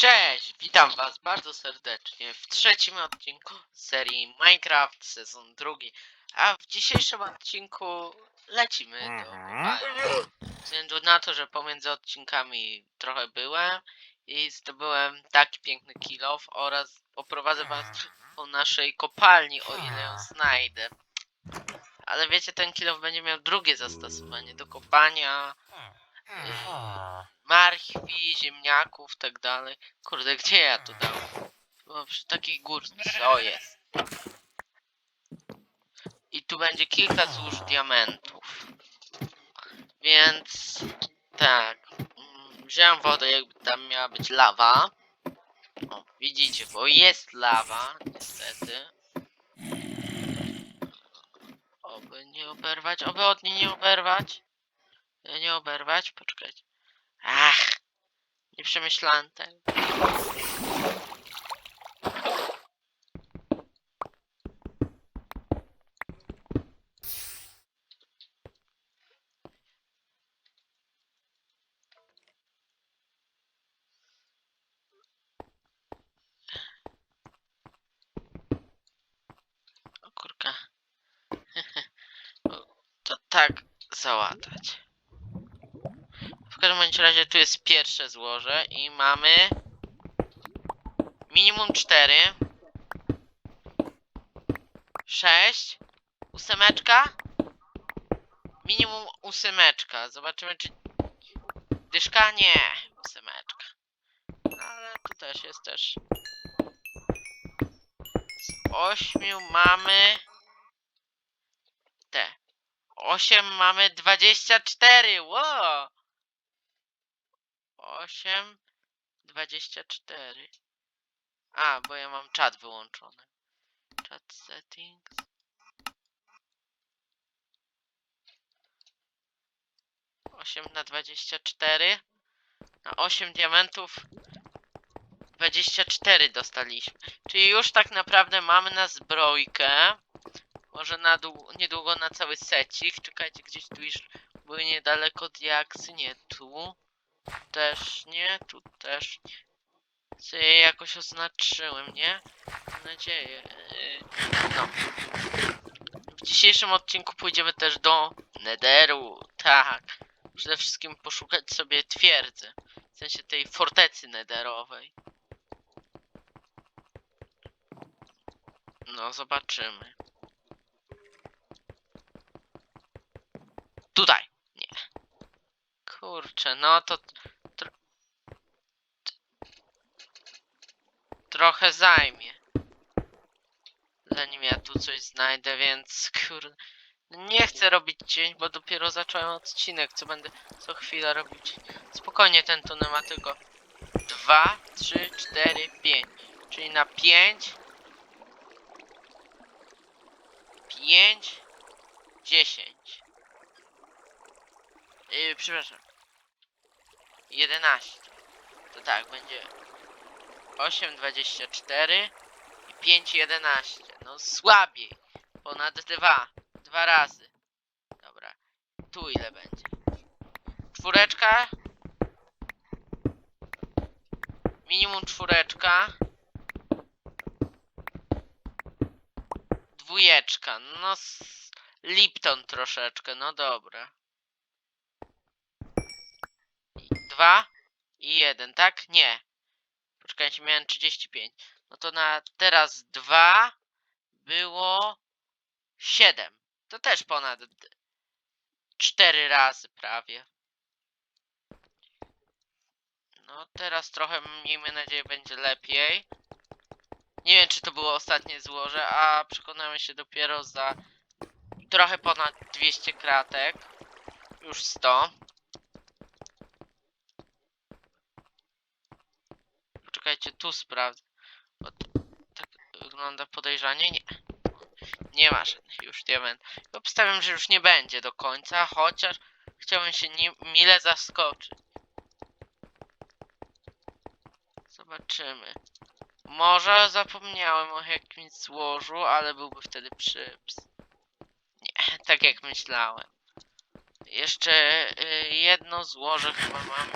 Cześć, witam was bardzo serdecznie w trzecim odcinku serii Minecraft sezon drugi. A w dzisiejszym odcinku lecimy do Mhm. kopalni. Ze względu na to, że pomiędzy odcinkami trochę byłem i zdobyłem taki piękny kill off oraz oprowadzę was po naszej kopalni, o ile ją znajdę. Ale wiecie, ten kill off będzie miał drugie zastosowanie do kopania marchwi, ziemniaków, tak dalej. Kurde, gdzie ja to dałem? Chyba przy takiej górce. O, jest. I tu będzie kilka złóż diamentów. Więc tak. mm, Wziąłem wodę, jakby tam miała być lawa. O, widzicie, bo jest lawa, niestety. Oby nie oberwać, oby od niej nie oberwać. Nie oberwać, poczekajcie. Ach, nie przemyślałem tego. O kurka. O, To tak załatać. W każdym bądź razie tu jest pierwsze złoże i mamy minimum 4 6 ósemeczka. Minimum ósemeczka. Zobaczymy czy dyszka? Nie ósemeczka. No, ale tu też jest też. Z 8 mamy te. 8 mamy 24 wow 8, 24. A, bo ja mam czat wyłączony. Chat settings. Osiem na dwadzieścia cztery. Na osiem diamentów. 24 dostaliśmy. Czyli już tak naprawdę mamy na zbrojkę. Może na dłu- niedługo na cały secik. Czekajcie, gdzieś tu już były niedaleko diaksy. Nie tu też nie, tu też nie. Je jakoś oznaczyłem, nie? Mam nadzieję. Yy, No. W dzisiejszym odcinku pójdziemy też do Netheru. Tak. Przede wszystkim poszukać sobie twierdzy. W sensie tej fortecy nederowej. No, zobaczymy. Tutaj. Kurczę, no to tro... trochę zajmie. Zanim ja tu coś znajdę, więc kurde. Nie chcę robić cień, bo dopiero zacząłem odcinek, co będę co chwilę robić. Spokojnie ten tunel ma tylko 2, 3, 4, 5. Czyli na 5 5 10 Yy, przepraszam. 11. To tak, będzie 8,24 i 5,11. No słabiej. Ponad 2. Dwa razy. Dobra. Tu ile będzie? Czwóreczka. Minimum czwóreczka. Dwójeczka. No Lipton troszeczkę. No dobra. Dwa i jeden, tak? Nie. Poczekajcie, miałem 35. No to na teraz dwa było 7. To też ponad 4 razy prawie. No teraz trochę, miejmy nadzieję, będzie lepiej. Nie wiem, czy to było ostatnie złoże, a przekonamy się dopiero za trochę ponad 200 kratek. Już 100. Poczekajcie, tu sprawdzę. Bo tak wygląda podejrzanie. Nie. Nie ma żadnych już diament. Obstawiam, że już nie będzie do końca, chociaż chciałbym się mile zaskoczyć. Zobaczymy. Może zapomniałem o jakimś złożu, ale byłby wtedy przyps. Nie, tak jak myślałem. Jeszcze y, jedno złoże chyba mam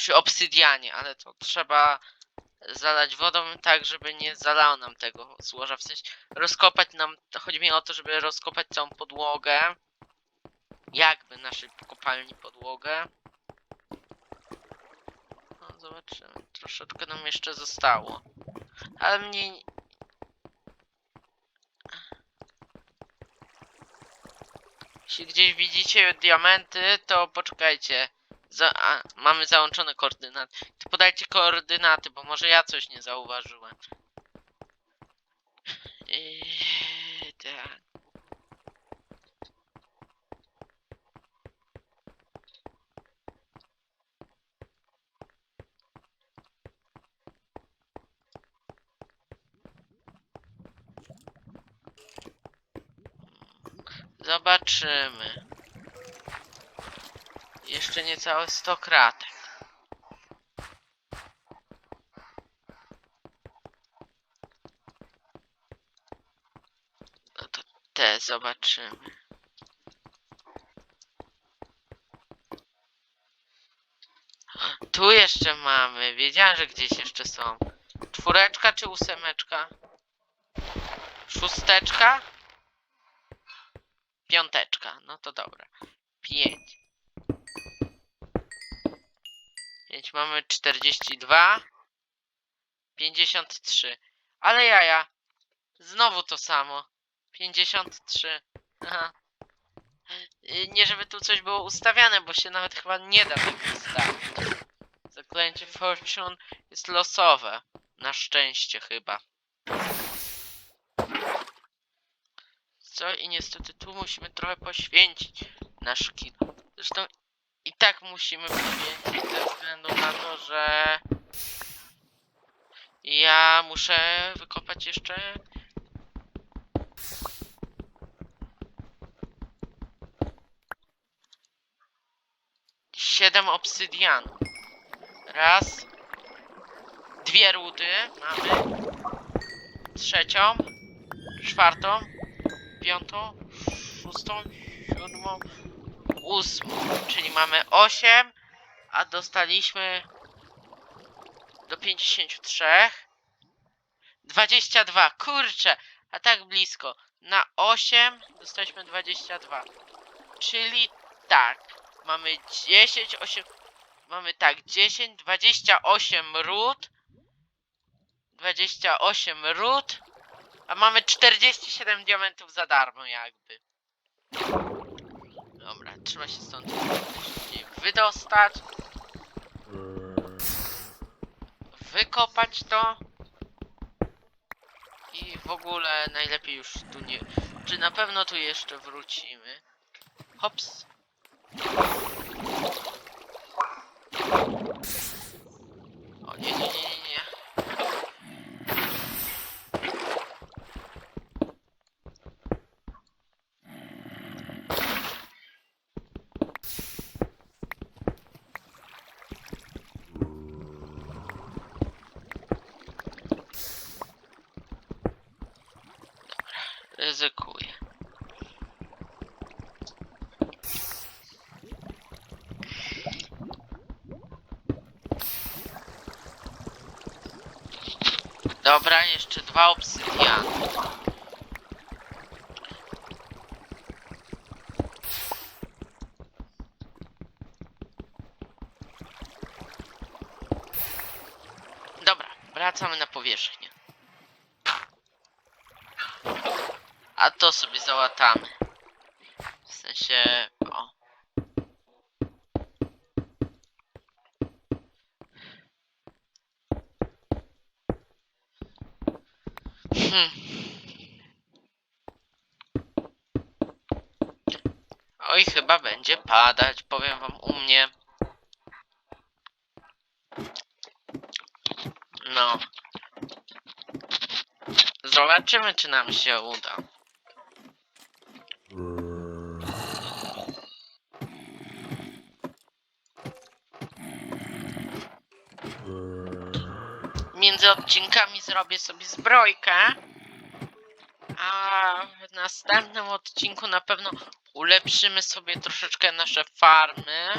przy, obsydianie, ale to trzeba zalać wodą tak, żeby nie zalało nam tego złoża. W sensie rozkopać nam, chodzi mi o to, żeby rozkopać całą podłogę. Jakby naszej kopalni podłogę. No zobaczymy. Troszeczkę nam jeszcze zostało. Ale mniej... Jeśli gdzieś widzicie diamenty, to poczekajcie. Za, a, mamy załączone koordynaty. To podajcie koordynaty, bo może ja coś nie zauważyłem. Eee, tak. Zobaczymy. Jeszcze niecałe 100 kratek. No to te zobaczymy. Tu jeszcze mamy. Wiedziałem, że gdzieś jeszcze są. Czwóreczka czy ósemeczka? Szósteczka? Piąteczka. No to dobra. Pięć. Mamy 42. 53. Ale jaja. Znowu to samo. 53. Aha. Y, Nie żeby tu coś było ustawiane, bo się nawet chyba nie da tego ustawić. Zaklęcie Fortune jest losowe. Na szczęście chyba. Co? I niestety tu musimy trochę poświęcić nasz kill. Zresztą i tak musimy poświęcić ze względu na to, że ja muszę wykopać jeszcze siedem obsydianów. Raz. Dwie rudy mamy. Trzecią. Czwartą. Piątą. Szóstą. Siódmą. Ósmą. Czyli mamy osiem. A dostaliśmy do 53. 22. Kurczę. A tak blisko. Na 8 dostaliśmy 22. Czyli tak. Mamy 10, 8. Mamy tak, 10, 28 ród. 28 ród. A mamy 47 diamentów za darmo, jakby. Dobra, trzeba się stąd wydostać. Wykopać to. I w ogóle najlepiej już tu nie. Czy na pewno tu jeszcze wrócimy? Hops. O nie, nie, nie. Dobra, jeszcze dwa obsydiany. Dobra, wracamy na powierzchnię. A to sobie załatamy. W sensie. O. Hmm. Oj, chyba będzie padać, powiem wam u mnie. No. Zobaczymy, czy nam się uda. Między odcinkami zrobię sobie zbrojkę. A w następnym odcinku na pewno ulepszymy sobie troszeczkę nasze farmy.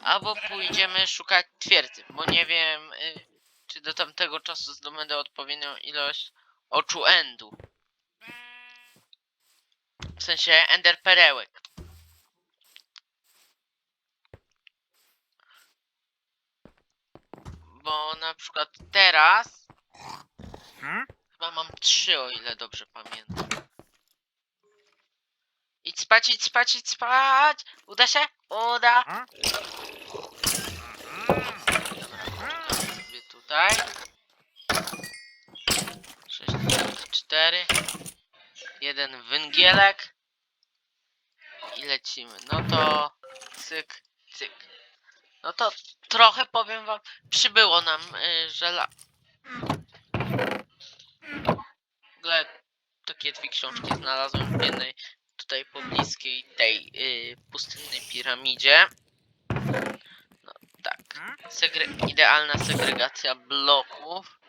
Albo pójdziemy szukać twierdzy, bo nie wiem, y, czy do tamtego czasu zdobędę odpowiednią ilość oczu endu. W sensie ender perełek. Bo na przykład teraz Hmm? chyba mam trzy, o ile dobrze pamiętam. Idź spać, idź spać, idź spać! Uda się? Uda! Sobie tutaj. 6, 4. Jeden węgielek. I lecimy. No to cyk, cyk. No to trochę powiem wam, przybyło nam y, żela... W ogóle takie dwie książki znalazłem w jednej tutaj pobliskiej tej y, pustynnej piramidzie. No tak. Segre idealna segregacja bloków.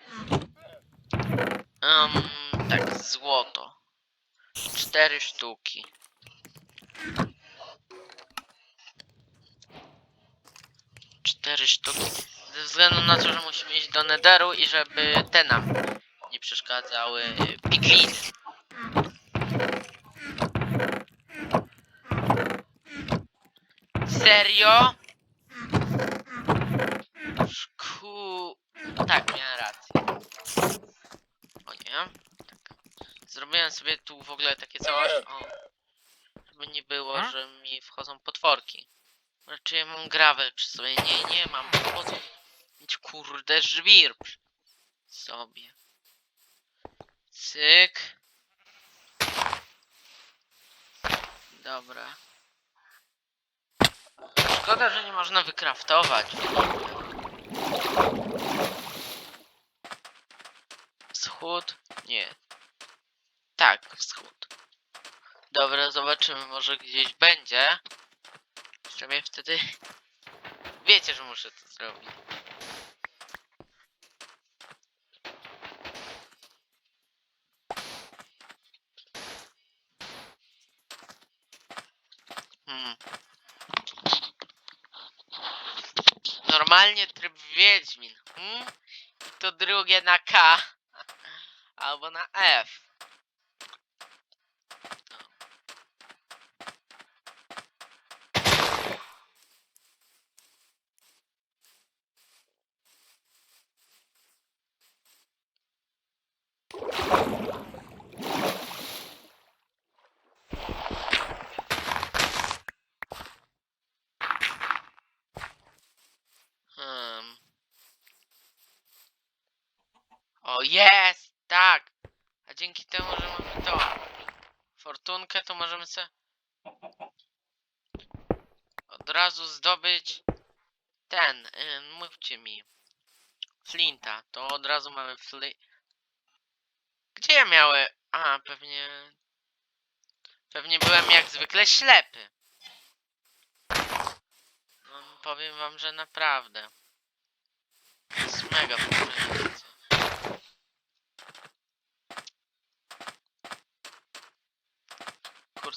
Um, tak, złoto. Cztery sztuki. Cztery sztuki. Ze względu na to, że musimy iść do Netheru i żeby te nam nie przeszkadzały y, pigliny. Serio? Szku... Tak, miałem rację. O nie. Tak. Zrobiłem sobie tu w ogóle takie coś. O. Żeby nie było, że mi wchodzą potworki. Raczej ja mam gravel przy sobie. Nie, nie mam. Po co mieć kurde żwir przy sobie. Cyk. Dobra. Szkoda, że nie można wykraftować. Wschód? Nie. Tak, wschód. Dobra, zobaczymy, może gdzieś będzie. Przynajmniej wtedy... Wiecie, że muszę to zrobić. Wiedźmin. Hmm? I to drugie na K. Albo na F. Hmm. Jest! Tak! A dzięki temu, że mamy to fortunkę, to możemy sobie od razu zdobyć ten, y, mówcie mi, flinta. To od razu mamy fli... Gdzie ja miałem? A, pewnie... Pewnie byłem jak zwykle ślepy. No, powiem wam, że naprawdę. Jest mega wkurzające.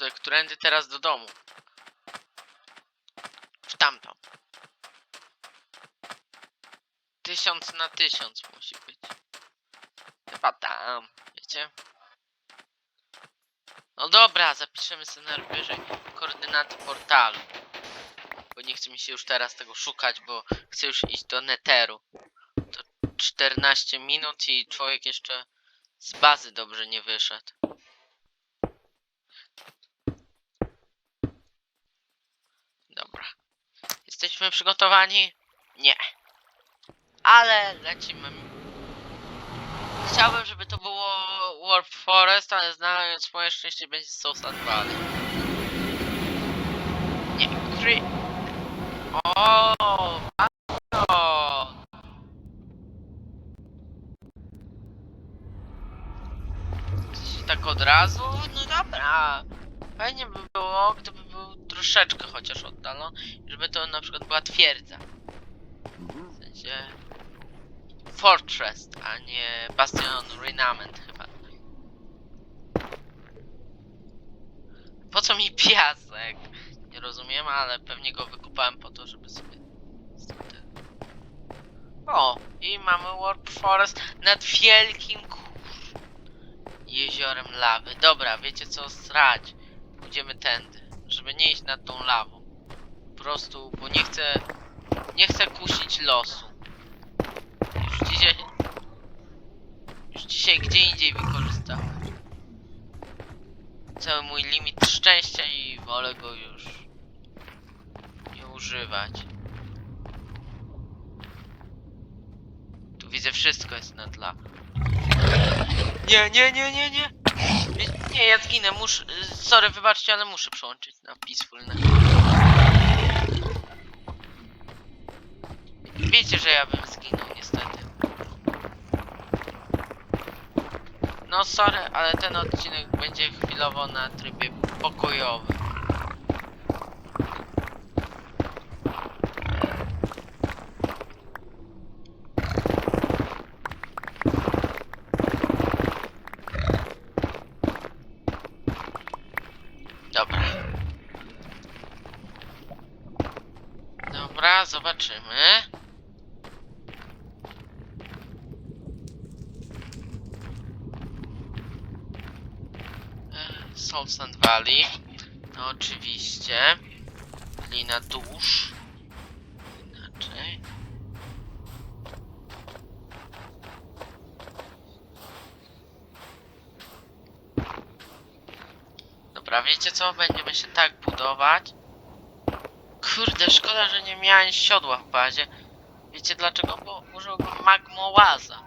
Kurde, którędy teraz do domu? W tamto. Tysiąc na tysiąc musi być. Chyba tam, wiecie? No dobra, zapiszemy sobie najwyżej koordynaty portalu. Bo nie chce mi się już teraz tego szukać, bo chcę już iść do Netheru. To 14 minut i człowiek jeszcze z bazy dobrze nie wyszedł. Dobra. Jesteśmy przygotowani? Nie. Ale lecimy. Chciałbym, żeby to było Warp Forest, ale znając moje szczęście będzie Southside Valley. Nie, Cre... O, o. Tak od razu? No dobra. Fajnie by było, gdyby troszeczkę chociaż oddalony, żeby to na przykład była twierdza. W sensie... Fortress, a nie Bastion Renament chyba. Po co mi piasek? Nie rozumiem, ale pewnie go wykupałem po to, żeby sobie O, i mamy Warp Forest nad wielkim jeziorem lawy. Dobra, wiecie co srać. Pójdziemy tędy, żeby nie iść nad tą lawą. Po prostu, bo nie chcę... Nie chcę kusić losu. Już dzisiaj... Już dzisiaj gdzie indziej wykorzystałem. Cały mój limit szczęścia i wolę go już nie używać. Tu widzę wszystko jest na tle. Nie, nie, nie, nie, nie. Nie, ja zginę, muszę. Sorry, wybaczcie, ale muszę przełączyć na peacefulne. Wiecie, że ja bym zginął niestety. No sorry, ale ten odcinek będzie chwilowo na trybie pokojowym. Dobra. Dobra, zobaczymy. E, Salt Sand Valley. No oczywiście. Lina dusz. Inaczej. Dobra, wiecie co? Będziemy się tak budować. Szkoda, że nie miałem siodła w bazie. Wiecie dlaczego? Bo użyłbym magmołaza.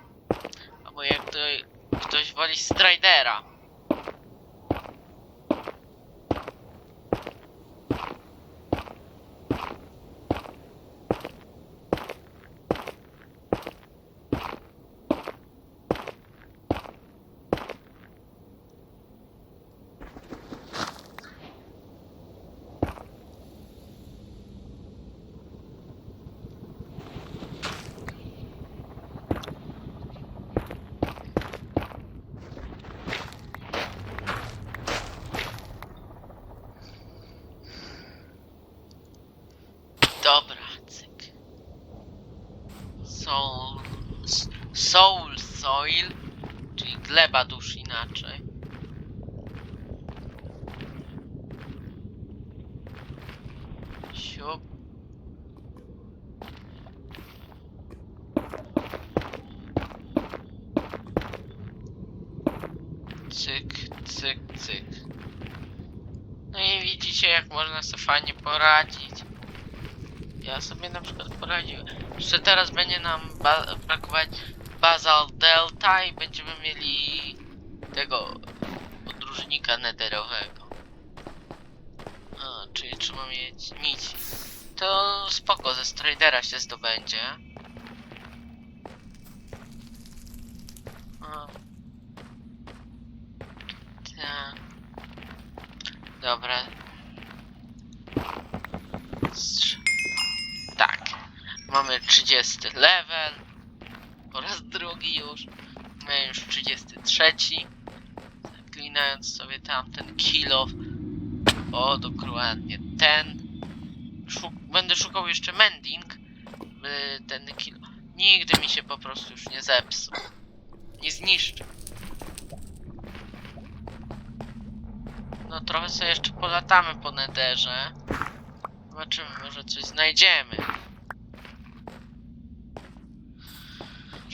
Albo jak to ktoś woli Stridera. Dobra, cyk. Soul... Soul Soil, czyli gleba dusz inaczej. Siup. Cyk, cyk, cyk. No i widzicie jak można sobie fajnie poradzić. Ja sobie na przykład poradziłem. Jeszcze teraz będzie nam ba brakować Basal Delta i będziemy mieli tego podróżnika netherowego. A, czyli trzeba mieć nici. To spoko, ze Stridera się zdobędzie. A. Tak. Dobra. 30 level. Po raz drugi już. Mamy już 33. Zaklinając sobie tamten kill O, dokładnie ten. Szuk będę szukał jeszcze mending. By ten kill nigdy mi się po prostu już nie zepsuł. Nie zniszczył. No trochę sobie jeszcze polatamy po nederze. Zobaczymy, może coś znajdziemy.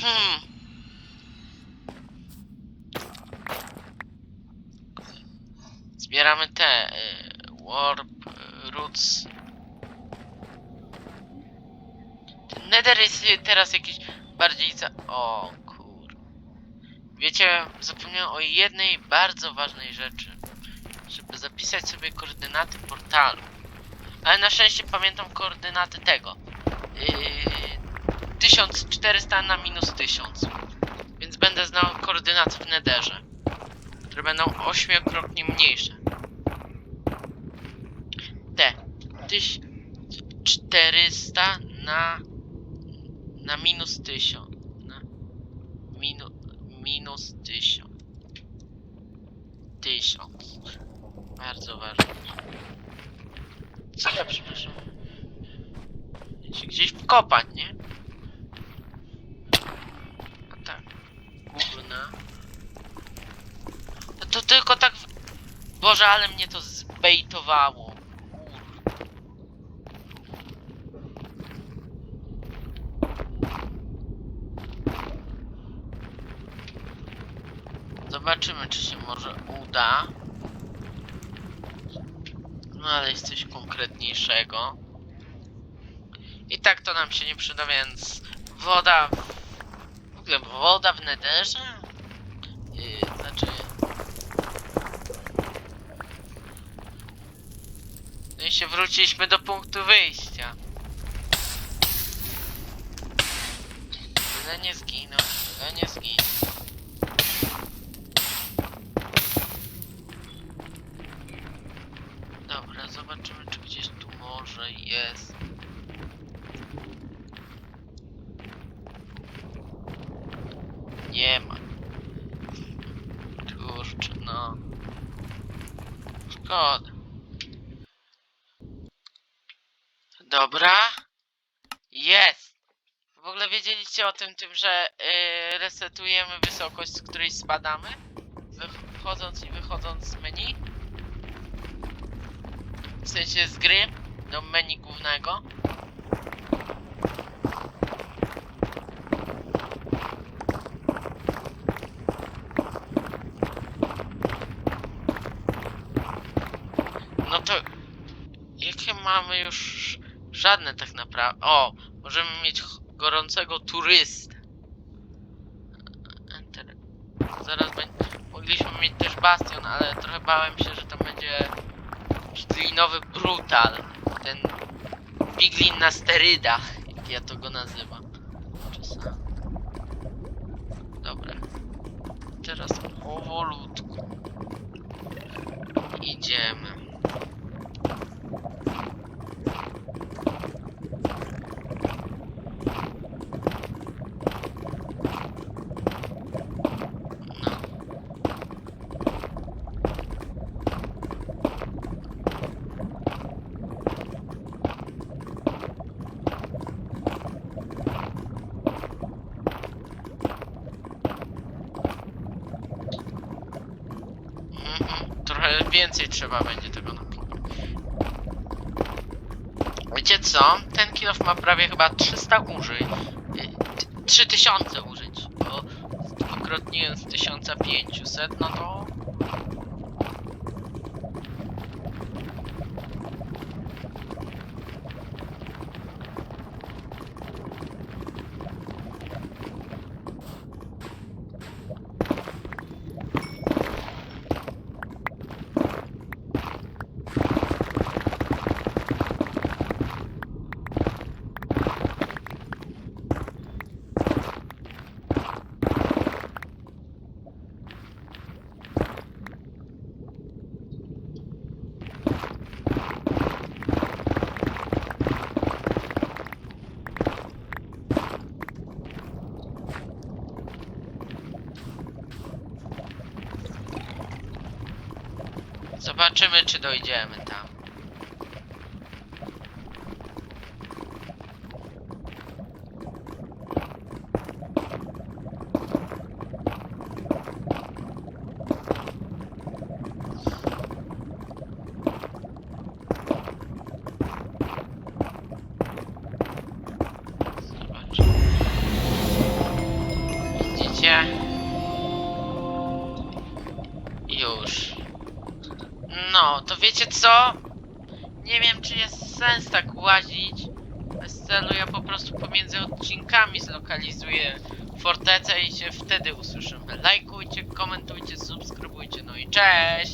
Hmm. Zbieramy te y, warp y, roots. Ten nether jest y, teraz jakiś bardziej za... O kur... Wiecie, zapomniałem o jednej bardzo ważnej rzeczy. Żeby zapisać sobie koordynaty portalu. Ale na szczęście pamiętam koordynaty tego. Yy, 1400 na minus 1000. Więc będę znał koordynaty w Netherze. Które będą ośmiokrotnie mniejsze. Te. 1400 na na minus 1000. Na minu, minus 1000. 1000. Bardzo ważne. Co ja przepraszam? Się gdzieś wkopać, nie? To tylko tak... Boże, ale mnie to zbejtowało. Zobaczymy, czy się może uda. Znaleźć coś konkretniejszego. I tak to nam się nie przyda, więc woda. w- W ogóle woda w nederze? Yy, znaczy. No i się wróciliśmy do punktu wyjścia. Tyle nie zginął, tyle nie zginął. Dobra, zobaczymy czy gdzieś tu może jest. Nie ma. Kurczę, no. Szkoda. Dobra. Jest. W ogóle wiedzieliście o tym, tym że yy, resetujemy wysokość, z której spadamy? Wchodząc i wychodząc z menu? W sensie z gry do menu głównego. No to jakie mamy już żadne tak naprawdę. O, możemy mieć gorącego turystę. Enter. Zaraz będzie. Mogliśmy mieć też bastion, ale trochę bałem się, że tam będzie piglinowy brutal. Ten piglin na sterydach, jak ja to go nazywam. Czasami. Dobra. Teraz powolutku. Idziemy. No. Mhm, Trochę więcej trzeba będzie tego napić. Wiecie co? Ten kilof ma prawie chyba 300 użyć. y, t- 3000 użyć. Bo dwukrotnie z 1500, no to... Zobaczymy, czy dojdziemy tam. Nie wiem, czy jest sens tak łazić. Bez celu ja po prostu pomiędzy odcinkami zlokalizuję fortecę i się wtedy usłyszymy. Lajkujcie, komentujcie, subskrybujcie, no i cześć!